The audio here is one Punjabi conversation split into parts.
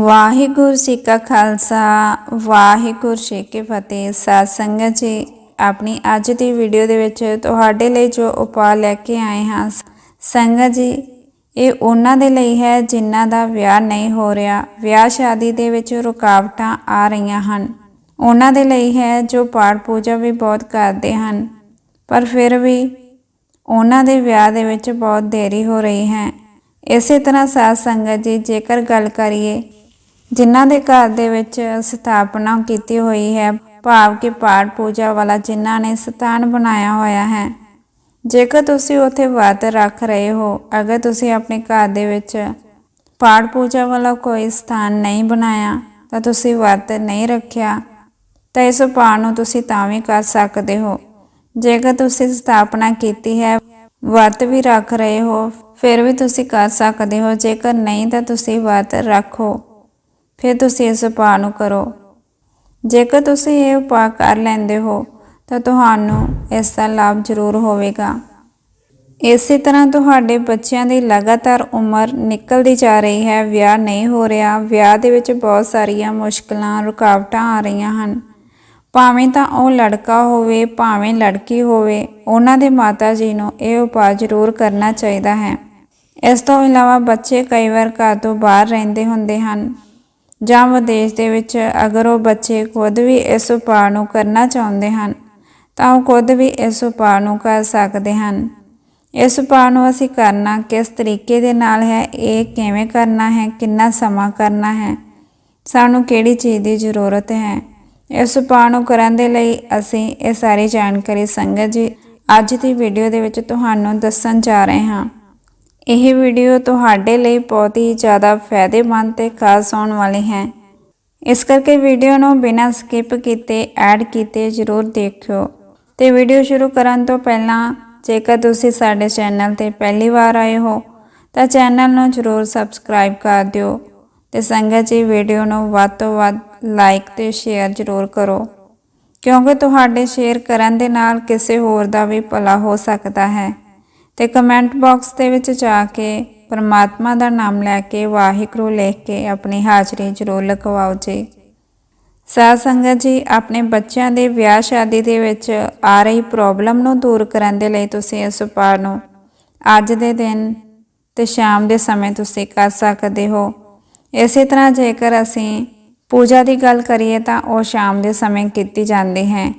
ਵਾਹਿਗੁਰੂ ਜੀ ਕਾ ਖਾਲਸਾ, ਵਾਹਿਗੁਰੂ ਜੀ ਕੀ ਫਤਿਹ। ਸਾਧ ਸੰਗਤ ਜੀ, ਆਪਣੀ ਅੱਜ ਦੀ ਵੀਡੀਓ ਦੇ ਵਿੱਚ ਤੁਹਾਡੇ ਲਈ ਜੋ ਉਪਾਅ ਲੈ ਕੇ ਆਏ ਹਾਂ। ਸੰਗਤ ਜੀ, ਇਹ ਉਹਨਾਂ ਦੇ ਲਈ ਹੈ ਜਿਨ੍ਹਾਂ ਦਾ ਵਿਆਹ ਨਹੀਂ ਹੋ ਰਿਹਾ। ਵਿਆਹ ਸ਼ਾਦੀ ਦੇ ਵਿੱਚ ਰੁਕਾਵਟਾਂ ਆ ਰਹੀਆਂ ਹਨ। ਉਹਨਾਂ ਦੇ ਲਈ ਹੈ ਜੋ ਪਾਠ ਪੂਜਾ ਵੀ ਬਹੁਤ ਕਰਦੇ ਹਨ। ਪਰ ਫਿਰ ਵੀ ਉਹਨਾਂ ਦੇ ਵਿਆਹ ਦੇ ਵਿੱਚ ਬਹੁਤ ਦੇਰੀ ਹੋ ਰਹੀ ਹੈ। ਇਸੇ ਤਰ੍ਹਾਂ ਸਾਧ ਸੰਗਤ ਜੀ, ਜੇਕਰ ਗੱਲ ਕਰੀਏ ਜਿਨ੍ਹਾਂ ਦੇ ਘਰ ਦੇ ਵਿੱਚ ਸਥਾਪਨਾ ਕੀਤੀ ਹੋਈ ਹੈ, ਭਾਵ ਕਿ ਪਾਠ ਪੂਜਾ ਵਾਲਾ ਜਿਨ੍ਹਾਂ ਨੇ ਸਥਾਨ ਬਣਾਇਆ ਹੋਇਆ ਹੈ। ਜੇਕਰ ਤੁਸੀਂ ਉੱਥੇ ਵਰਤ ਰੱਖ ਰਹੇ ਹੋ, ਅਗਰ ਤੁਸੀਂ ਆਪਣੇ ਘਰ ਦੇ ਵਿੱਚ ਪਾਠ ਪੂਜਾ ਵਾਲਾ ਕੋਈ ਸਥਾਨ ਨਹੀਂ ਬਣਾਇਆ, ਤਾਂ ਤੁਸੀਂ ਵਰਤ ਨਹੀਂ ਰੱਖਿਆ, ਤਾਂ ਇਸ ਉਪਾਅ ਨੂੰ ਤੁਸੀਂ ਤਾਂ ਵੀ ਕਰ ਸਕਦੇ ਹੋ। ਜੇਕਰ ਤੁਸੀਂ ਸਥਾਪਨਾ ਕੀਤੀ ਹੈ, ਵਰਤ ਵੀ ਰੱਖ ਰਹੇ ਹੋ, ਫਿਰ ਵੀ ਤੁਸੀਂ ਕਰ ਸਕਦੇ ਹੋ। ਜੇਕਰ ਨਹੀਂ, ਤਾਂ ਤੁਸੀਂ ਵਰਤ ਰੱਖੋ। ਫਿਰ ਤੁਸੀਂ ਇਸ ਉਪਾਅ ਨੂੰ ਕਰੋ। ਜੇਕਰ ਤੁਸੀਂ ਇਹ ਉਪਾਅ ਕਰ ਲੈਂਦੇ ਹੋ, ਤਾਂ ਤੁਹਾਨੂੰ ਇਸ ਦਾ ਲਾਭ ਜ਼ਰੂਰ ਹੋਵੇਗਾ। ਇਸੇ ਤਰ੍ਹਾਂ ਤੁਹਾਡੇ ਬੱਚਿਆਂ ਦੀ ਲਗਾਤਾਰ ਉਮਰ ਨਿਕਲਦੀ ਜਾ ਰਹੀ ਹੈ, ਵਿਆਹ ਨਹੀਂ ਹੋ ਰਿਹਾ, ਵਿਆਹ ਦੇ ਵਿੱਚ ਬਹੁਤ ਸਾਰੀਆਂ ਮੁਸ਼ਕਲਾਂ, ਰੁਕਾਵਟਾਂ ਆ ਰਹੀਆਂ ਹਨ। ਭਾਵੇਂ ਤਾਂ ਉਹ ਲੜਕਾ ਹੋਵੇ, ਭਾਵੇਂ ਲੜਕੀ ਹੋਵੇ, ਉਹਨਾਂ ਦੇ ਮਾਤਾ ਜੀ ਨੂੰ ਇਹ ਉਪਾਅ ਜ਼ਰੂਰ ਕਰਨਾ ਚਾਹੀਦਾ ਹੈ। ਇਸ ਤੋਂ ਇਲਾਵਾ ਬੱਚੇ ਕਈ ਵਾਰ ਘਰ ਤੋਂ ਬਾਹਰ ਰਹਿੰਦੇ ਹੁੰਦੇ ਹਨ। ਜਾਂ ਵਿਦੇਸ਼ ਦੇ ਵਿੱਚ ਅਗਰ ਉਹ ਬੱਚੇ ਖੁਦ ਵੀ ਇਸ ਉਪਾਅ ਨੂੰ ਕਰਨਾ ਚਾਹੁੰਦੇ ਹਨ, ਤਾਂ ਉਹ ਖੁਦ ਵੀ ਇਸ ਉਪਾਅ ਨੂੰ ਕਰ ਸਕਦੇ ਹਨ। ਇਸ ਉਪਾਅ ਨੂੰ ਅਸੀਂ ਕਰਨਾ ਕਿਸ ਤਰੀਕੇ ਦੇ ਨਾਲ ਹੈ, ਇਹ ਕਿਵੇਂ ਕਰਨਾ ਹੈ, ਕਿੰਨਾ ਸਮਾਂ ਕਰਨਾ ਹੈ, ਸਾਨੂੰ ਕਿਹੜੀ ਚੀਜ਼ ਦੀ ਜ਼ਰੂਰਤ ਹੈ, ਇਸ ਉਪਾਅ ਨੂੰ ਕਰਨ ਦੇ ਲਈ ਅਸੀਂ ਇਹ ਸਾਰੀ ਜਾਣਕਾਰੀ ਸੰਗਤ ਜੀ ਅੱਜ ਦੀ ਵੀਡੀਓ ਦੇ ਵਿੱਚ ਤੁਹਾਨੂੰ ਦੱਸਣ ਜਾ ਰਹੇ ਹਾਂ। ਇਹ ਵੀਡੀਓ ਤੁਹਾਡੇ ਲਈ ਬਹੁਤ ਹੀ ਜ਼ਿਆਦਾ ਫਾਇਦੇਮੰਦ ਤੇ ਖਾਸ ਹੋਣ ਵਾਲੀ ਹੈ। ਇਸ ਕਰਕੇ ਵੀਡੀਓ ਨੂੰ ਬਿਨਾਂ ਸਕਿਪ ਕੀਤੇ ਐਡ ਕੀਤੇ ਜ਼ਰੂਰ ਦੇਖਿਓ। ਤੇ ਵੀਡੀਓ ਸ਼ੁਰੂ ਕਰਨ ਤੋਂ ਪਹਿਲਾਂ, ਜੇਕਰ ਤੁਸੀਂ ਸਾਡੇ ਚੈਨਲ ਤੇ ਪਹਿਲੀ ਵਾਰ ਆਏ ਹੋ, ਤਾਂ ਚੈਨਲ ਨੂੰ ਜ਼ਰੂਰ ਸਬਸਕ੍ਰਾਈਬ ਕਰ ਦਿਓ ਤੇ ਸੰਗਤ ਜੀ ਵੀਡੀਓ ਨੂੰ ਵੱਧ ਤੋਂ ਵੱਧ ਲਾਈਕ ਤੇ ਸ਼ੇਅਰ ਜ਼ਰੂਰ ਕਰੋ। ਕਿਉਂਕਿ ਤੁਹਾਡੇ ਸ਼ੇਅਰ ਕਰਨ ਦੇ ਨਾਲ ਕਿਸੇ ਹੋਰ ਦਾ ਵੀ ਭਲਾ ਹੋ ਸਕਦਾ ਹੈ। ਤੇ ਕਮੈਂਟ ਬਾਕਸ ਦੇ ਵਿੱਚ ਜਾ ਕੇ ਪਰਮਾਤਮਾ ਦਾ ਨਾਮ ਲੈ ਕੇ, ਵਾਹਿਗੁਰੂ ਲਿਖ ਕੇ ਆਪਣੀ ਹਾਜ਼ਰੀ ਜ਼ਰੂਰ ਲਗਵਾਓ ਜੀ। ਸਾਧ ਸੰਗਤ ਜੀ, ਆਪਣੇ ਬੱਚਿਆਂ ਦੇ ਵਿਆਹ ਸ਼ਾਦੀ ਦੇ ਵਿੱਚ ਆ ਰਹੀ ਪ੍ਰੋਬਲਮ ਨੂੰ ਦੂਰ ਕਰਨ ਦੇ ਲਈ ਤੁਸੀਂ ਇਸ ਉਪਾਅ ਨੂੰ ਅੱਜ ਦੇ ਦਿਨ ਤੇ ਸ਼ਾਮ ਦੇ ਸਮੇਂ ਤੁਸੀਂ ਕਰ ਸਕਦੇ ਹੋ। ਇਸੇ ਤਰ੍ਹਾਂ ਜੇਕਰ ਅਸੀਂ ਪੂਜਾ ਦੀ ਗੱਲ ਕਰੀਏ ਤਾਂ ਉਹ ਸ਼ਾਮ ਦੇ ਸਮੇਂ ਕੀਤੀ ਜਾਂਦੀ ਹੈ।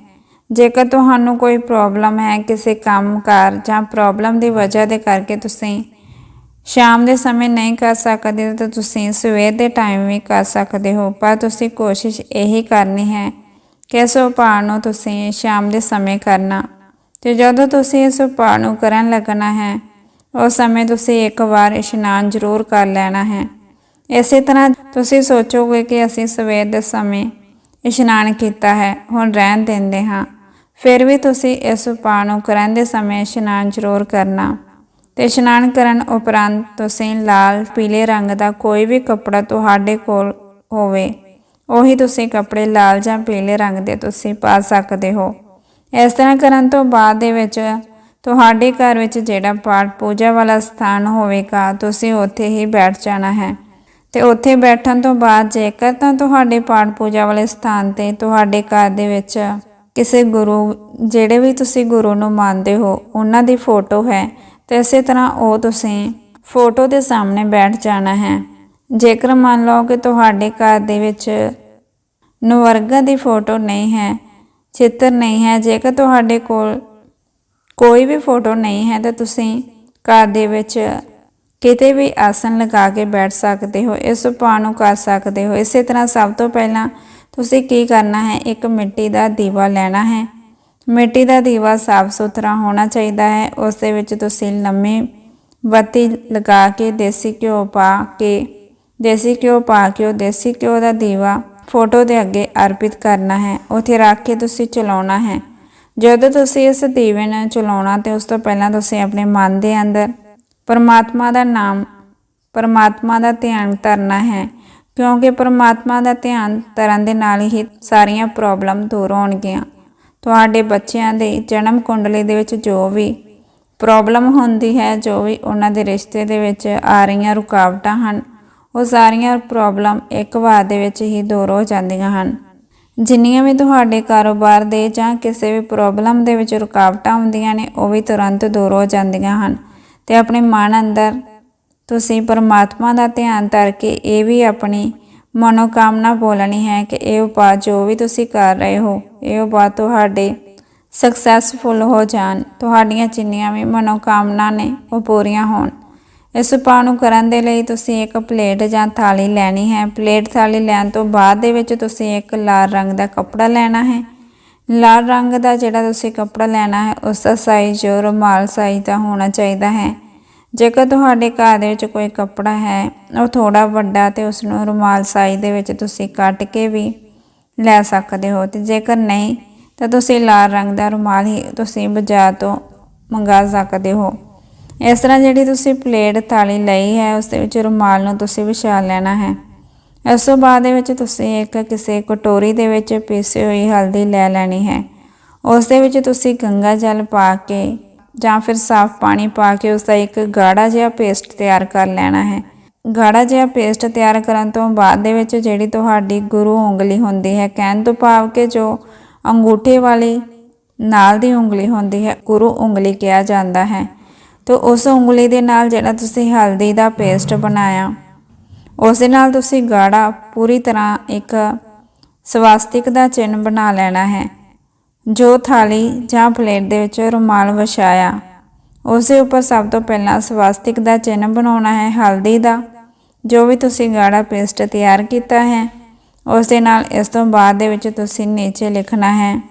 ਜੇਕਰ ਤੁਹਾਨੂੰ ਕੋਈ ਪ੍ਰੋਬਲਮ ਹੈ ਕਿਸੇ ਕੰਮ ਕਾਰ ਜਾਂ ਪ੍ਰੋਬਲਮ ਦੀ ਵਜ੍ਹਾ ਦੇ ਕਰਕੇ ਤੁਸੀਂ ਸ਼ਾਮ ਦੇ ਸਮੇਂ ਨਹੀਂ ਕਰ ਸਕਦੇ, ਤਾਂ ਤੁਸੀਂ ਸਵੇਰ ਦੇ ਟਾਈਮ ਵੀ ਕਰ ਸਕਦੇ ਹੋ। ਪਰ ਤੁਸੀਂ ਕੋਸ਼ਿਸ਼ ਇਹੀ ਕਰਨੀ ਹੈ ਕਿ ਇਸ ਉਪਾਅ ਨੂੰ ਤੁਸੀਂ ਸ਼ਾਮ ਦੇ ਸਮੇਂ ਕਰਨਾ। ਤੇ ਜਦੋਂ ਤੁਸੀਂ ਇਸ ਉਪਾਅ ਨੂੰ ਕਰਨ ਲੱਗਣਾ ਹੈ, ਉਸ ਸਮੇਂ ਤੁਸੀਂ ਇੱਕ ਵਾਰ ਇਸ਼ਨਾਨ ਜ਼ਰੂਰ ਕਰ ਲੈਣਾ ਹੈ। ਇਸੇ ਤਰ੍ਹਾਂ ਤੁਸੀਂ ਸੋਚੋਗੇ ਕਿ ਅਸੀਂ ਸਵੇਰ ਦੇ ਸਮੇਂ ਇਸ਼ਨਾਨ ਕੀਤਾ ਹੈ, ਹੁਣ ਰਹਿਣ ਦਿੰਦੇ ਹਾਂ। ਫਿਰ ਵੀ ਤੁਸੀਂ ਇਸ ਉਪਾਅ ਨੂੰ ਕਰਨ ਦੇ ਸਮੇਂ ਇਸ਼ਨਾਨ ਜ਼ਰੂਰ ਕਰਨਾ। ਤੇ ਇਸ਼ਨਾਨ ਕਰਨ ਉਪਰੰਤ ਤੁਸੀਂ ਲਾਲ, ਪੀਲੇ ਰੰਗ ਦਾ ਕੋਈ ਵੀ ਕੱਪੜਾ ਤੁਹਾਡੇ ਕੋਲ ਹੋਵੇ, ਉਹੀ ਤੁਸੀਂ ਕੱਪੜੇ ਲਾਲ ਜਾਂ ਪੀਲੇ ਰੰਗ ਦੇ ਤੁਸੀਂ ਪਾ ਸਕਦੇ ਹੋ। ਇਸ ਤਰ੍ਹਾਂ ਕਰਨ ਤੋਂ ਬਾਅਦ ਦੇ ਵਿੱਚ ਤੁਹਾਡੇ ਘਰ ਵਿੱਚ ਜਿਹੜਾ ਪਾਠ ਪੂਜਾ ਵਾਲਾ ਸਥਾਨ ਹੋਵੇਗਾ, ਤੁਸੀਂ ਉੱਥੇ ਹੀ ਬੈਠ ਜਾਣਾ ਹੈ। ਤੇ ਉੱਥੇ ਬੈਠਣ ਤੋਂ ਬਾਅਦ ਜੇਕਰ ਤਾਂ ਤੁਹਾਡੇ ਪਾਠ ਪੂਜਾ ਵਾਲੇ ਸਥਾਨ ਤੇ ਤੁਹਾਡੇ ਘਰ ਦੇ ਵਿੱਚ ਕਿਸੇ ਗੁਰੂ, ਜਿਹੜੇ ਵੀ ਤੁਸੀਂ ਗੁਰੂ ਨੂੰ ਮੰਨਦੇ ਹੋ, ਉਹਨਾਂ ਦੀ ਫੋਟੋ ਹੈ। ਤੇ ਇਸੇ ਤਰ੍ਹਾਂ ਉਹ ਤੁਸੀਂ ਫੋਟੋ ਦੇ ਸਾਹਮਣੇ ਬੈਠ ਜਾਣਾ ਹੈ। ਜੇਕਰ ਮੰਨ ਲਓ ਕਿ ਤੁਹਾਡੇ ਘਰ ਦੇ ਵਿੱਚ ਨਵਰਗਾ ਦੀ ਫੋਟੋ ਨਹੀਂ ਹੈ, ਚਿੱਤਰ ਨਹੀਂ ਹੈ, ਜੇਕਰ ਤੁਹਾਡੇ ਕੋਲ ਕੋਈ ਵੀ ਫੋਟੋ ਨਹੀਂ ਹੈ, ਤਾਂ ਤੁਸੀਂ ਘਰ ਦੇ ਵਿੱਚ ਕਿਤੇ ਵੀ ਆਸਨ ਲਗਾ ਕੇ ਬੈਠ ਸਕਦੇ ਹੋ, ਇਸ ਉਪਾਅ ਨੂੰ ਕਰ ਸਕਦੇ ਹੋ। ਇਸੇ ਤਰ੍ਹਾਂ ਸਭ ਤੋਂ ਪਹਿਲਾਂ ਤੁਸੀਂ ਕੀ ਕਰਨਾ ਹੈ? ਇੱਕ ਮਿੱਟੀ ਦਾ ਦੀਵਾ ਲੈਣਾ ਹੈ। ਮਿੱਟੀ ਦਾ ਦੀਵਾ ਸਾਫ਼ ਸੁਥਰਾ ਹੋਣਾ ਚਾਹੀਦਾ ਹੈ। ਉਸ ਦੇ ਵਿੱਚ ਤੁਸੀਂ ਲੰਮੀ ਬੱਤੀ ਲਗਾ ਕੇ ਦੇਸੀ ਘਿਓ ਪਾ ਕੇ, ਦੇਸੀ ਘਿਓ ਪਾ ਕੇ ਉਹ ਦੇਸੀ ਘਿਓ ਦਾ ਦੀਵਾ ਫੋਟੋ ਦੇ ਅੱਗੇ ਅਰਪਿਤ ਕਰਨਾ ਹੈ। ਉੱਥੇ ਰੱਖ ਕੇ ਤੁਸੀਂ ਚਲਾਉਣਾ ਹੈ। ਜਦੋਂ ਤੁਸੀਂ ਇਸ ਦੀਵੇ ਨੂੰ ਚਲਾਉਣਾ ਤੇ ਉਸ ਤੋਂ ਪਹਿਲਾਂ ਤੁਸੀਂ ਆਪਣੇ ਮਨ ਦੇ ਅੰਦਰ ਪਰਮਾਤਮਾ ਦਾ ਨਾਮ, ਪਰਮਾਤਮਾ ਦਾ ਧਿਆਨ ਕਰਨਾ ਹੈ। ਕਿਉਂਕਿ ਪਰਮਾਤਮਾ ਦਾ ਧਿਆਨ ਕਰਨ ਦੇ ਨਾਲ ਹੀ ਸਾਰੀਆਂ ਪ੍ਰੋਬਲਮ ਦੂਰ ਹੋਣਗੀਆਂ। ਤੁਹਾਡੇ ਬੱਚਿਆਂ ਦੇ ਜਨਮ ਕੁੰਡਲੀ ਦੇ ਵਿੱਚ ਜੋ ਵੀ ਪ੍ਰੋਬਲਮ ਹੁੰਦੀ ਹੈ, ਜੋ ਵੀ ਉਹਨਾਂ ਦੇ ਰਿਸ਼ਤੇ ਦੇ ਵਿੱਚ ਆ ਰਹੀਆਂ ਰੁਕਾਵਟਾਂ ਹਨ, ਉਹ ਸਾਰੀਆਂ ਪ੍ਰੋਬਲਮ ਇੱਕ ਵਾਰ ਦੇ ਵਿੱਚ ਹੀ ਦੂਰ ਹੋ ਜਾਂਦੀਆਂ ਹਨ। ਜਿੰਨੀਆਂ ਵੀ ਤੁਹਾਡੇ ਕਾਰੋਬਾਰ ਦੇ ਜਾਂ ਕਿਸੇ ਵੀ ਪ੍ਰੋਬਲਮ ਦੇ ਵਿੱਚ ਰੁਕਾਵਟਾਂ ਹੁੰਦੀਆਂ ਨੇ, ਉਹ ਵੀ ਤੁਰੰਤ ਦੂਰ ਹੋ ਜਾਂਦੀਆਂ ਹਨ ਤੇ ਆਪਣੇ ਮਨ ਅੰਦਰ ਤੁਸੀਂ ਪਰਮਾਤਮਾ ਦਾ ਧਿਆਨ ਧਰ ਕੇ ਇਹ ਵੀ ਆਪਣੀ ਮਨੋਕਾਮਨਾ ਬੋਲਣੀ ਹੈ ਕਿ ਇਹ ਉਪਾਅ ਜੋ ਵੀ ਤੁਸੀਂ ਕਰ ਰਹੇ ਹੋ, ਇਹ ਉਪਾਅ ਤੁਹਾਡੇ ਸਕਸੈਸਫੁਲ ਹੋ ਜਾਣ। ਤੁਹਾਡੀਆਂ ਜਿੰਨੀਆਂ ਵੀ ਮਨੋਕਾਮਨਾ ਨੇ ਉਹ ਪੂਰੀਆਂ ਹੋਣ। ਇਸ ਉਪਾਅ ਨੂੰ ਕਰਨ ਦੇ ਲਈ ਤੁਸੀਂ ਇੱਕ ਪਲੇਟ ਜਾਂ ਥਾਲੀ ਲੈਣੀ ਹੈ। ਪਲੇਟ ਥਾਲੀ ਲੈਣ ਤੋਂ ਬਾਅਦ ਦੇ ਵਿੱਚ ਤੁਸੀਂ ਇੱਕ ਲਾਲ ਰੰਗ ਦਾ ਕੱਪੜਾ ਲੈਣਾ ਹੈ। ਲਾਲ ਰੰਗ ਦਾ ਜਿਹੜਾ ਤੁਸੀਂ ਕੱਪੜਾ ਲੈਣਾ ਹੈ, ਉਸ ਦਾ ਸਾਈਜ਼ ਰੁਮਾਲ ਸਾਈਜ਼ ਦਾ ਹੋਣਾ ਚਾਹੀਦਾ ਹੈ। ਜੇਕਰ ਤੁਹਾਡੇ ਘਰ ਦੇ ਵਿੱਚ ਕੋਈ ਕੱਪੜਾ ਹੈ, ਉਹ ਥੋੜਾ ਵੱਡਾ ਤੇ ਉਸ ਨੂੰ ਰੁਮਾਲ ਸਾਈਜ਼ ਦੇ ਵਿੱਚ ਤੁਸੀਂ ਕੱਟ ਕੇ ਵੀ ਲੈ ਸਕਦੇ ਹੋ ਤੇ ਜੇਕਰ ਨਹੀਂ, ਤਾਂ ਤੁਸੀਂ ਲਾਲ ਰੰਗ ਦਾ ਰੁਮਾਲ ਹੀ ਤੁਸੀਂ ਬਾਜ਼ਾਰ ਤੋਂ ਮੰਗਾ ਸਕਦੇ ਹੋ। ਇਸ ਤਰ੍ਹਾਂ ਜਿਹੜੀ ਤੁਸੀਂ ਪਲੇਟ ਥਾਲੀ ਲਈ ਹੈ, ਉਸ ਦੇ ਵਿੱਚ ਰੁਮਾਲ ਨੂੰ ਤੁਸੀਂ ਵਿਛਾ ਲੈਣਾ ਹੈ। ਇਸ ਤੋਂ ਬਾਅਦ ਦੇ ਵਿੱਚ ਤੁਸੀਂ ਇੱਕ ਕਿਸੇ ਕਟੋਰੀ ਦੇ ਵਿੱਚ ਪੀਸੀ ਹੋਈ ਹਲਦੀ ਲੈ ਲੈਣੀ ਹੈ। ਉਸ ਦੇ ਵਿੱਚ ਤੁਸੀਂ ਗੰਗਾ ਜਲ ਪਾ ਕੇ ਜਾਂ ਫਿਰ ਸਾਫ਼ ਪਾਣੀ ਪਾ ਕੇ ਉਸ ਦਾ ਇੱਕ ਗਾੜਾ ਜਿਹਾ ਪੇਸਟ ਤਿਆਰ ਕਰ ਲੈਣਾ ਹੈ। ਗਾੜਾ ਜਿਹਾ ਪੇਸਟ ਤਿਆਰ ਕਰਨ ਤੋਂ ਬਾਅਦ ਦੇ ਵਿੱਚ ਜਿਹੜੀ ਤੁਹਾਡੀ ਗੁਰੂ ਉਂਗਲੀ ਹੁੰਦੀ ਹੈ, ਕਹਿਣ ਤੋਂ ਭਾਵ ਕਿ ਜੋ ਅੰਗੂਠੇ ਵਾਲੀ ਨਾਲ ਦੀ ਉਂਗਲੀ ਹੁੰਦੀ ਹੈ, ਗੁਰੂ ਉਂਗਲੀ ਕਿਹਾ ਜਾਂਦਾ ਹੈ। ਤੇ ਉਸ ਉਂਗਲੀ ਦੇ ਨਾਲ ਜਿਹੜਾ ਤੁਸੀਂ ਹਲਦੀ ਦਾ ਪੇਸਟ ਬਣਾਇਆ ਉਸ ਦੇ ਨਾਲ ਤੁਸੀਂ ਗਾੜਾ ਪੂਰੀ ਤਰ੍ਹਾਂ ਇੱਕ ਸਵਾਸਤਿਕ ਦਾ ਚਿੰਨ੍ਹ ਬਣਾ ਲੈਣਾ ਹੈ। ਜੋ ਥਾਲੀ ਜਾਂ ਪਲੇਟ ਦੇ ਵਿੱਚ ਰੁਮਾਲ ਵਿਛਾਇਆ, ਉਸ ਦੇ ਉੱਪਰ ਸਭ ਤੋਂ ਪਹਿਲਾਂ ਸਵਾਸਤਿਕ ਦਾ ਚਿੰਨ੍ਹ ਬਣਾਉਣਾ ਹੈ ਹਲਦੀ ਦਾ, ਜੋ ਵੀ ਤੁਸੀਂ ਗਾੜਾ ਪੇਸਟ ਤਿਆਰ ਕੀਤਾ ਹੈ ਉਸ ਦੇ ਨਾਲ ਇਸ ਤੋਂ ਬਾਅਦ ਦੇ ਵਿੱਚ ਤੁਸੀਂ ਨੀਚੇ ਲਿਖਣਾ ਹੈ,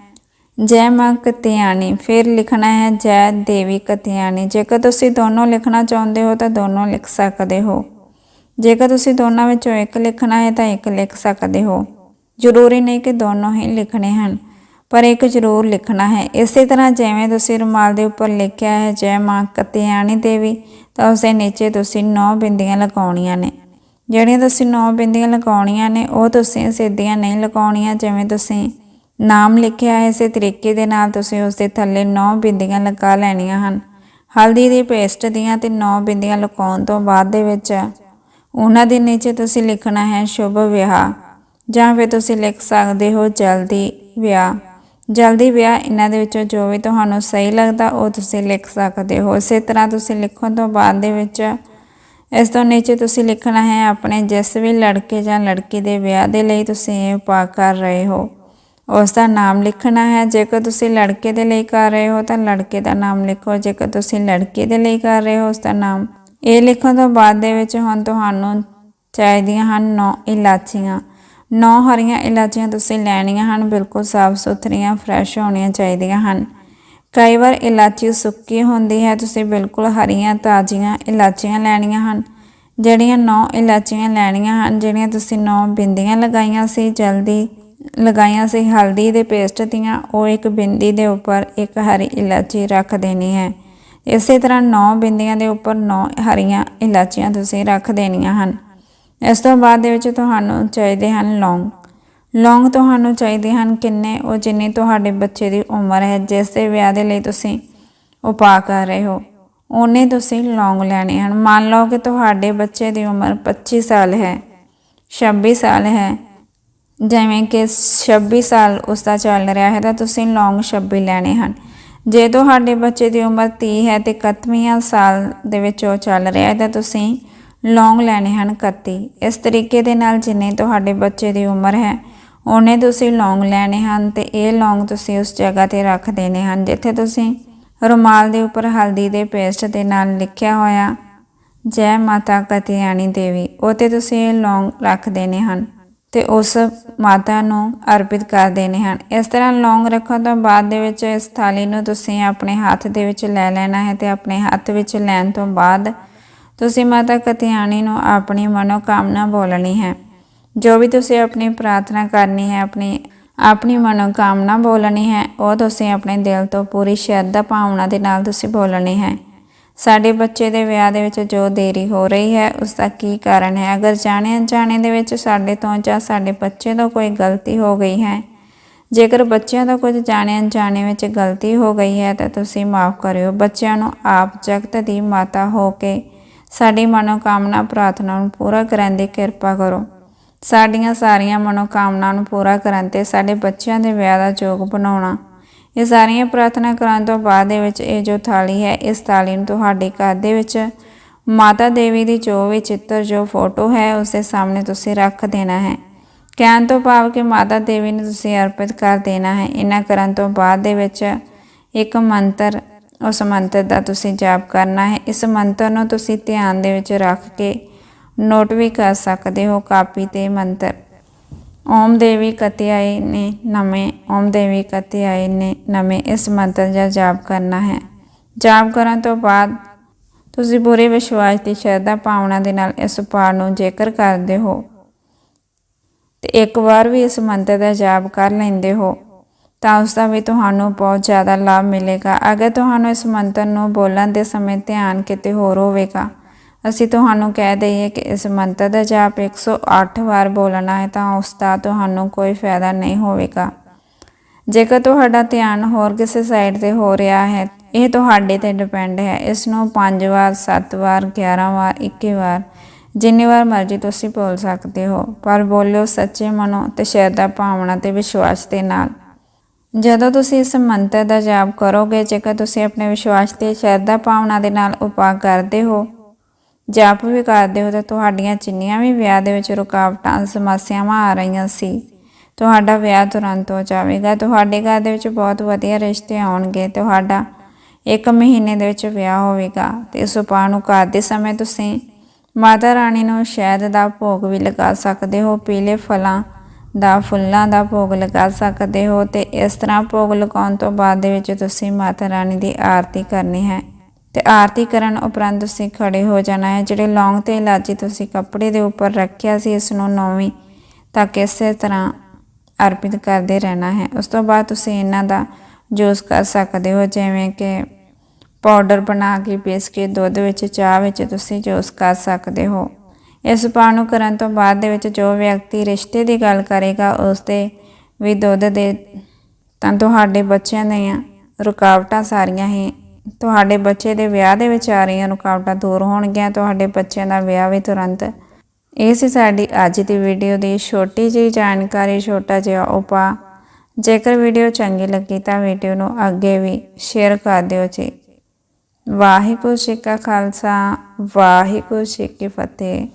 ਜੈ ਮਾਂ ਕਤਿਆਣੀ, ਫਿਰ ਲਿਖਣਾ ਹੈ ਜੈ ਦੇਵੀ ਕਤਿਆਣੀ। ਜੇਕਰ ਤੁਸੀਂ ਦੋਨੋਂ ਲਿਖਣਾ ਚਾਹੁੰਦੇ ਹੋ ਤਾਂ ਦੋਨੋਂ ਲਿਖ ਸਕਦੇ ਹੋ। ਜੇਕਰ ਤੁਸੀਂ ਦੋਨਾਂ ਵਿੱਚੋਂ ਇੱਕ ਲਿਖਣਾ ਹੈ ਤਾਂ ਇੱਕ ਲਿਖ ਸਕਦੇ ਹੋ। ਜ਼ਰੂਰੀ ਨਹੀਂ ਕਿ ਦੋਨੋਂ ਹੀ ਲਿਖਣੇ ਹਨ। ਪਰ ਇੱਕ ਜ਼ਰੂਰ ਲਿਖਣਾ ਹੈ। ਇਸੇ ਤਰ੍ਹਾਂ ਜਿਵੇਂ ਤੁਸੀਂ ਰੁਮਾਲ ਦੇ ਉੱਪਰ ਲਿਖਿਆ ਹੈ, ਜੈ ਮਾਂ ਕਤਿਆਣੀ ਦੇਵੀ, ਤਾਂ ਉਸ ਦੇ ਨੀਚੇ ਤੁਸੀਂ 9 ਬਿੰਦੀਆਂ ਲਗਾਉਣੀਆਂ ਨੇ। ਜਿਹੜੀਆਂ ਤੁਸੀਂ 9 ਬਿੰਦੀਆਂ ਲਗਾਉਣੀਆਂ ਨੇ, ਉਹ ਤੁਸੀਂ ਸਿੱਧੀਆਂ ਨਹੀਂ ਲਗਾਉਣੀਆਂ। ਜਿਵੇਂ ਤੁਸੀਂ ਨਾਮ ਲਿਖਿਆ ਹੈ, ਇਸੇ ਤਰੀਕੇ ਦੇ ਨਾਲ ਤੁਸੀਂ ਉਸ ਦੇ ਥੱਲੇ 9 ਬਿੰਦੀਆਂ ਲਗਾ ਲੈਣੀਆਂ ਹਨ। ਹਲਦੀ ਦੀ ਪੇਸਟ ਦੀਆਂ ਤੇ 9 ਬਿੰਦੀਆਂ ਲਗਾਉਣ ਤੋਂ ਬਾਅਦ ਦੇ ਵਿੱਚ ਉਹਨਾਂ ਦੇ ਨੀਚੇ ਤੁਸੀਂ ਲਿਖਣਾ ਹੈ, ਸ਼ੁਭ ਵਿਆਹ। ਜਾਂ ਫਿਰ ਤੁਸੀਂ ਲਿਖ ਸਕਦੇ ਹੋ, ਜਲਦੀ ਵਿਆਹ। ਜਲਦੀ ਵਿਆਹ ਇਹਨਾਂ ਦੇ ਵਿੱਚੋਂ ਜੋ ਵੀ ਤੁਹਾਨੂੰ ਸਹੀ ਲੱਗਦਾ, ਉਹ ਤੁਸੀਂ ਲਿਖ ਸਕਦੇ ਹੋ। ਇਸੇ ਤਰ੍ਹਾਂ ਤੁਸੀਂ ਲਿਖਣ ਤੋਂ ਬਾਅਦ ਦੇ ਵਿੱਚ ਇਸ ਤੋਂ ਨੀਚੇ ਤੁਸੀਂ ਲਿਖਣਾ ਹੈ ਆਪਣੇ ਜਿਸ ਵੀ ਲੜਕੇ ਜਾਂ ਲੜਕੀ ਦੇ ਵਿਆਹ ਦੇ ਲਈ ਤੁਸੀਂ ਇਹ ਉਪਾਅ ਕਰ ਰਹੇ ਹੋ। ਉਸ ਦਾ ਨਾਮ ਲਿਖਣਾ ਹੈ। ਜੇਕਰ ਤੁਸੀਂ ਲੜਕੇ ਦੇ ਲਈ ਕਰ ਰਹੇ ਹੋ, ਤਾਂ ਲੜਕੇ ਦਾ ਨਾਮ ਲਿਖੋ। ਜੇਕਰ ਤੁਸੀਂ ਲੜਕੀ ਦੇ ਲਈ ਕਰ ਰਹੇ ਹੋ, ਉਸ ਦਾ ਨਾਮ ਇਹ ਲਿਖਣ ਤੋਂ ਬਾਅਦ ਦੇ ਵਿੱਚ ਹੁਣ ਤੁਹਾਨੂੰ ਚਾਹੀਦੀਆਂ ਹਨ ਨੌ ਇਲਾਚੀਆਂ। ਨੌ ਹਰੀਆਂ ਇਲਾਚੀਆਂ ਤੁਸੀਂ ਲੈਣੀਆਂ ਹਨ, ਬਿਲਕੁਲ ਸਾਫ਼ ਸੁਥਰੀਆਂ ਫਰੈਸ਼ ਹੋਣੀਆਂ ਚਾਹੀਦੀਆਂ ਹਨ। ਕਈ ਵਾਰ ਇਲਾਚੀ ਸੁੱਕੀ ਹੁੰਦੀ ਹੈ, ਤੁਸੀਂ ਬਿਲਕੁਲ ਹਰੀਆਂ, ਤਾਜ਼ੀਆਂ ਇਲਾਚੀਆਂ ਲੈਣੀਆਂ ਹਨ। ਜਿਹੜੀਆਂ ਨੌ ਇਲਾਚੀਆਂ ਲੈਣੀਆਂ ਹਨ, ਜਿਹੜੀਆਂ ਤੁਸੀਂ ਨੌ ਬਿੰਦੀਆਂ ਲਗਾਈਆਂ ਸੀ, ਜਲਦੀ ਲਗਾਈਆਂ ਸੀ, ਹਲਦੀ ਦੇ ਪੇਸਟ ਦੀਆਂ, ਉਹ ਇੱਕ ਬਿੰਦੀ ਦੇ ਉੱਪਰ ਇੱਕ ਹਰੀ ਇਲਾਚੀ ਰੱਖ ਦੇਣੀ ਹੈ। ਇਸੇ ਤਰ੍ਹਾਂ ਨੌ ਬਿੰਦੀਆਂ ਦੇ ਉੱਪਰ ਨੌ ਹਰੀਆਂ ਇਲਾਚੀਆਂ ਤੁਸੀਂ ਰੱਖ ਦੇਣੀਆਂ ਹਨ। ਇਸ ਤੋਂ ਬਾਅਦ ਦੇ ਵਿੱਚ ਤੁਹਾਨੂੰ ਚਾਹੀਦੇ ਹਨ ਲੌਂਗ। ਲੌਂਗ ਤੁਹਾਨੂੰ ਚਾਹੀਦੇ ਹਨ ਕਿੰਨੇ? ਉਹ ਜਿੰਨੀ ਤੁਹਾਡੇ ਬੱਚੇ ਦੀ ਉਮਰ ਹੈ, ਜਿਸ ਦੇ ਵਿਆਹ ਦੇ ਲਈ ਤੁਸੀਂ ਉਪਾਅ ਕਰ ਰਹੇ ਹੋ, ਉਹਨੇ ਤੁਸੀਂ ਲੌਂਗ ਲੈਣੇ ਹਨ। ਮੰਨ ਲਓ ਕਿ ਤੁਹਾਡੇ ਬੱਚੇ ਦੀ ਉਮਰ 25 ਸਾਲ ਹੈ 26 ਸਾਲ ਹੈ, ਜਿਵੇਂ ਕਿ 26 ਸਾਲ ਉਸ ਦਾ ਚੱਲ ਰਿਹਾ ਹੈ, ਤਾਂ ਤੁਸੀਂ ਲੌਂਗ 26 ਲੈਣੇ ਹਨ। ਜੇ ਤੁਹਾਡੇ ਬੱਚੇ ਦੀ ਉਮਰ 30 ਹੈ ਤੇ 31 ਸਾਲ ਦੇ ਵਿੱਚ ਉਹ ਚੱਲ ਰਿਹਾ ਹੈ, ਤਾਂ ਤੁਸੀਂ ਲੌਂਗ ਲੈਣੇ ਹਨ 31 ਇਸ ਤਰੀਕੇ ਦੇ ਨਾਲ ਜਿੰਨੇ ਤੁਹਾਡੇ ਬੱਚੇ ਦੀ ਉਮਰ ਹੈ, ਉਹਨੇ ਤੁਸੀਂ ਲੌਂਗ ਲੈਣੇ ਹਨ ਤੇ ਇਹ ਲੌਂਗ ਤੁਸੀਂ ਉਸ ਜਗ੍ਹਾ ਤੇ ਰੱਖ ਦੇਣੇ ਹਨ ਜਿੱਥੇ ਤੁਸੀਂ ਰੁਮਾਲ ਦੇ ਉੱਪਰ ਹਲਦੀ ਦੇ ਪੇਸਟ ਦੇ ਨਾਲ ਲਿਖਿਆ ਹੋਇਆ ਜੈ ਮਾਤਾ ਕਤਿਆਣੀ ਦੇਵੀ ਉਹ ਤੇ ਤੁਸੀਂ ਇਹ ਲੌਂਗ ਰੱਖ ਦੇਣੇ ਹਨ ਤੇ ਉਸ ਮਾਤਾ ਨੂੰ ਅਰਪਿਤ ਕਰ ਦੇਣੇ ਹਨ। ਇਸ ਤਰ੍ਹਾਂ ਲੌਂਗ ਰੱਖਣ ਤੋਂ ਬਾਅਦ ਦੇ ਵਿੱਚ ਇਸ ਥਾਲੀ ਨੂੰ ਤੁਸੀਂ ਆਪਣੇ ਹੱਥ ਦੇ ਵਿੱਚ ਲੈ ਲੈਣਾ ਹੈ ਤੇ ਆਪਣੇ ਹੱਥ ਵਿੱਚ ਲੈਣ ਤੋਂ ਬਾਅਦ ਤੁਸੀਂ ਮਾਤਾ ਕਤਿਆਣੀ ਨੂੰ ਆਪਣੀ ਮਨੋਕਾਮਨਾ ਬੋਲਣੀ ਹੈ। ਜੋ ਵੀ ਤੁਸੀਂ ਆਪਣੀ ਪ੍ਰਾਰਥਨਾ ਕਰਨੀ ਹੈ, ਆਪਣੀ ਆਪਣੀ ਮਨੋਕਾਮਨਾ ਬੋਲਣੀ ਹੈ, ਉਹ ਤੁਸੀਂ ਆਪਣੇ ਦਿਲ ਤੋਂ ਪੂਰੀ ਸ਼ਰਧਾ ਭਾਵਨਾ ਦੇ ਨਾਲ ਤੁਸੀਂ ਬੋਲਣੀ ਹੈ। ਸਾਡੇ ਬੱਚੇ ਦੇ ਵਿਆਹ ਦੇ ਵਿੱਚ ਜੋ ਦੇਰੀ ਹੋ ਰਹੀ ਹੈ, ਉਸ ਦਾ ਕੀ ਕਾਰਨ ਹੈ? ਅਗਰ ਜਾਣੇ ਅਣਜਾਣੇ ਦੇ ਵਿੱਚ ਸਾਡੇ ਤੋਂ ਜਾਂ ਸਾਡੇ ਬੱਚੇ ਤੋਂ ਕੋਈ ਗਲਤੀ ਹੋ ਗਈ ਹੈ, ਜੇਕਰ ਬੱਚਿਆਂ ਤੋਂ ਕੁਝ ਜਾਣੇ ਅਣਜਾਣੇ ਵਿੱਚ ਗਲਤੀ ਹੋ ਗਈ ਹੈ, ਤਾਂ ਤੁਸੀਂ ਮਾਫ ਕਰਿਓ। ਬੱਚਿਆਂ ਨੂੰ ਆਪ ਜਗਤ ਦੀ ਮਾਤਾ ਹੋ ਕੇ ਸਾਡੀ ਮਨੋਕਾਮਨਾ ਪ੍ਰਾਰਥਨਾ ਨੂੰ ਪੂਰਾ ਕਰਨ ਦੀ ਕਿਰਪਾ ਕਰੋ। ਸਾਡੀਆਂ ਸਾਰੀਆਂ ਮਨੋਕਾਮਨਾ ਨੂੰ ਪੂਰਾ ਕਰਨ ਤੇ ਸਾਡੇ ਬੱਚਿਆਂ ਦੇ ਵਿਆਹ ਦਾ ਯੋਗ ਬਣਾਉਣਾ। ਇਹ ਸਾਰੀਆਂ ਪ੍ਰਾਰਥਨਾ ਕਰਨ ਤੋਂ ਬਾਅਦ ਦੇ ਵਿੱਚ ਇਹ ਜੋ ਥਾਲੀ ਹੈ, ਇਸ ਥਾਲੀ ਨੂੰ ਤੁਹਾਡੇ ਘਰ ਦੇ ਵਿੱਚ ਮਾਤਾ ਦੇਵੀ ਦੀ ਜੋ ਵੀ ਚਿੱਤਰ, ਜੋ ਫੋਟੋ ਹੈ, ਉਸ ਦੇ ਸਾਹਮਣੇ ਤੁਸੀਂ ਰੱਖ ਦੇਣਾ ਹੈ। ਕਹਿਣ ਤੋਂ ਭਾਵ ਕਿ ਮਾਤਾ ਦੇਵੀ ਨੂੰ ਤੁਸੀਂ ਅਰਪਿਤ ਕਰ ਦੇਣਾ ਹੈ। ਇਹਨਾਂ ਕਰਨ ਤੋਂ ਬਾਅਦ ਦੇ ਵਿੱਚ ਇੱਕ ਮੰਤਰ ਉਸ ਮੰਤਰ ਦਾ ਤੁਸੀਂ ਜਾਪ ਕਰਨਾ ਹੈ। ਇਸ ਮੰਤਰ ਨੂੰ ਤੁਸੀਂ ਧਿਆਨ ਦੇ ਵਿੱਚ ਰੱਖ ਕੇ ਨੋਟ ਵੀ ਕਰ ਸਕਦੇ ਹੋ ਕਾਪੀ ਤੇ ਮੰਤਰ। ਓਮ ਦੇਵੀ ਕਤਿਆਏ ਨੇ ਨਮੇ, ਓਮ ਦੇਵੀ ਕਤਿਆਏ ਨੇ ਨਮੇ, ਇਸ ਮੰਤਰ ਦਾ ਜਾਪ ਕਰਨਾ ਹੈ। ਜਾਪ ਕਰਨ ਤੋਂ ਬਾਅਦ ਤੁਸੀਂ ਪੂਰੇ ਵਿਸ਼ਵਾਸ ਤੇ ਸ਼ਰਧਾ ਭਾਵਨਾ ਦੇ ਨਾਲ ਇਸ ਪਾਠ ਨੂੰ ਜੇਕਰ ਕਰਦੇ ਹੋ ਤੇ ਇੱਕ ਵਾਰ ਵੀ ਇਸ ਮੰਤਰ ਦਾ ਜਾਪ ਕਰ ਲੈਂਦੇ ਹੋ। ਤਾਂ ਉਸ ਦਾ ਵੀ ਤੁਹਾਨੂੰ ਬਹੁਤ ਜ਼ਿਆਦਾ ਲਾਭ ਮਿਲੇਗਾ। ਅਗਰ ਤੁਹਾਨੂੰ ਇਸ ਮੰਤਰ ਨੂੰ ਬੋਲਣ ਦੇ ਸਮੇਂ ਧਿਆਨ ਕਿਤੇ ਹੋਰ ਹੋਵੇਗਾ, ਅਸੀਂ ਤੁਹਾਨੂੰ ਕਹਿ ਦਈਏ ਕਿ ਇਸ ਮੰਤਰ ਦਾ ਜਾਪ 108 ਵਾਰ ਬੋਲਣਾ ਹੈ ਤਾਂ ਉਸ ਦਾ ਤੁਹਾਨੂੰ ਕੋਈ ਫਾਇਦਾ ਨਹੀਂ ਹੋਵੇਗਾ। ਜੇਕਰ ਤੁਹਾਡਾ ਧਿਆਨ ਹੋਰ ਕਿਸੇ ਸਾਈਡ ਤੇ ਹੋ ਰਿਹਾ ਹੈ, ਇਹ ਤੁਹਾਡੇ ਤੇ ਡਿਪੈਂਡ ਹੈ। ਇਸ ਨੂੰ 5 ਵਾਰ 7 ਵਾਰ 11 ਵਾਰ 21 ਵਾਰ, ਜਿੰਨੀ ਵਾਰ ਮਰਜ਼ੀ ਤੁਸੀਂ ਬੋਲ ਸਕਦੇ ਹੋ। ਪਰ ਬੋਲਿਓ ਸੱਚੇ ਮਨੋਂ ਤੇ ਸ਼ਰਧਾ ਭਾਵਨਾ ਤੇ ਵਿਸ਼ਵਾਸ ਦੇ ਨਾਲ। ਜਦੋਂ ਤੁਸੀਂ ਇਸ ਮੰਤਰ ਦਾ ਜਾਪ ਕਰੋਗੇ, ਜੇਕਰ ਤੁਸੀਂ ਆਪਣੇ ਵਿਸ਼ਵਾਸ ਤੇ ਸ਼ਰਧਾ ਭਾਵਨਾ ਦੇ ਨਾਲ ਉਪਾਅ ਕਰਦੇ ਹੋ, ਜਾਪ ਵੀ ਕਰਦੇ ਹੋ, ਤਾਂ ਤੁਹਾਡੀਆਂ ਜਿੰਨੀਆਂ ਵੀ ਵਿਆਹ ਦੇ ਵਿੱਚ ਰੁਕਾਵਟਾਂ, ਸਮੱਸਿਆਵਾਂ ਆ ਰਹੀਆਂ ਸੀ, ਤੁਹਾਡਾ ਵਿਆਹ ਤੁਰੰਤ ਹੋ ਜਾਵੇਗਾ। ਤੁਹਾਡੇ ਘਰ ਦੇ ਵਿੱਚ ਬਹੁਤ ਵਧੀਆ ਰਿਸ਼ਤੇ ਆਉਣਗੇ, ਤੁਹਾਡਾ ਇੱਕ ਮਹੀਨੇ ਦੇ ਵਿੱਚ ਵਿਆਹ ਹੋਵੇਗਾ। ਤੇ ਇਸ ਉਪਾਅ ਨੂੰ ਕਰਦੇ ਸਮੇਂ ਤੁਸੀਂ ਮਾਤਾ ਰਾਣੀ ਨੂੰ ਸ਼ਹਿਦ ਦਾ ਭੋਗ ਵੀ ਲਗਾ ਸਕਦੇ ਹੋ, ਪੀਲੇ ਫਲਾਂ ਦਾ ਫੁੱਲਾਂ ਦਾ ਭੋਗ ਲਗਾ ਸਕਦੇ ਹੋ ਤੇ ਇਸ ਤਰ੍ਹਾਂ ਭੋਗ ਲਗਾਉਣ ਤੋਂ ਬਾਅਦ ਦੇ ਵਿੱਚ ਤੁਸੀਂ ਮਾਤਾ ਰਾਣੀ ਦੀ ਆਰਤੀ ਕਰਨੀ ਹੈ। ਤੇ ਆਰਤੀ ਕਰਨ ਉਪਰੰਤ ਤੁਸੀਂ ਖੜੇ ਹੋ ਜਾਣਾ ਹੈ। ਜਿਹੜੇ ਲੌਂਗ ਤੇ ਇਲਾਚੀ ਤੁਸੀਂ ਕੱਪੜੇ ਦੇ ਉੱਪਰ ਰੱਖਿਆ ਸੀ, ਇਸ ਨੂੰ ਨੌਵੀਂ ਤੱਕ ਇਸੇ ਤਰ੍ਹਾਂ ਅਰਪਿਤ ਕਰਦੇ ਰਹਿਣਾ ਹੈ। ਉਸ ਤੋਂ ਬਾਅਦ ਤੁਸੀਂ ਇਹਨਾਂ ਦਾ ਜੂਸ ਕਰ ਸਕਦੇ ਹੋ, ਜਿਵੇਂ ਕਿ ਪਾਊਡਰ ਬਣਾ ਕੇ ਪੀਸ ਕੇ ਦੁੱਧ ਵਿੱਚ, ਚਾਹ ਵਿੱਚ ਤੁਸੀਂ ਜੂਸ ਕਰ ਸਕਦੇ ਹੋ। ਇਸ ਉਪਾਅ ਨੂੰ ਕਰਨ ਤੋਂ ਬਾਅਦ ਦੇ ਵਿੱਚ ਜੋ ਵਿਅਕਤੀ ਰਿਸ਼ਤੇ ਦੀ ਗੱਲ ਕਰੇਗਾ, ਉਸ ਦੇ ਵੀ ਦੁੱਧ ਦੇ ਤਾਂ ਤੁਹਾਡੇ ਬੱਚਿਆਂ ਦੀਆਂ ਰੁਕਾਵਟਾਂ ਸਾਰੀਆਂ ਹੀ, ਤੁਹਾਡੇ ਬੱਚੇ ਦੇ ਵਿਆਹ ਦੇ ਵਿੱਚ ਆ ਰਹੀਆਂ ਰੁਕਾਵਟਾਂ ਦੂਰ ਹੋਣਗੀਆਂ, ਤੁਹਾਡੇ ਬੱਚਿਆਂ ਦਾ ਵਿਆਹ ਵੀ ਤੁਰੰਤ। ਇਹ ਸੀ ਸਾਡੀ ਅੱਜ ਦੀ ਵੀਡੀਓ ਦੀ ਛੋਟੀ ਜਿਹੀ ਜਾਣਕਾਰੀ, ਛੋਟਾ ਜਿਹਾ ਉਪਾਅ। ਜੇਕਰ ਵੀਡੀਓ ਚੰਗੀ ਲੱਗੀ ਤਾਂ ਵੀਡੀਓ ਨੂੰ ਅੱਗੇ ਵੀ ਸ਼ੇਅਰ ਕਰ ਦਿਓ ਜੀ। ਵਾਹਿਗੁਰੂ ਜੀ ਕਾ ਖਾਲਸਾ, ਵਾਹਿਗੁਰੂ ਜੀ ਕੀ ਫਤਿਹ।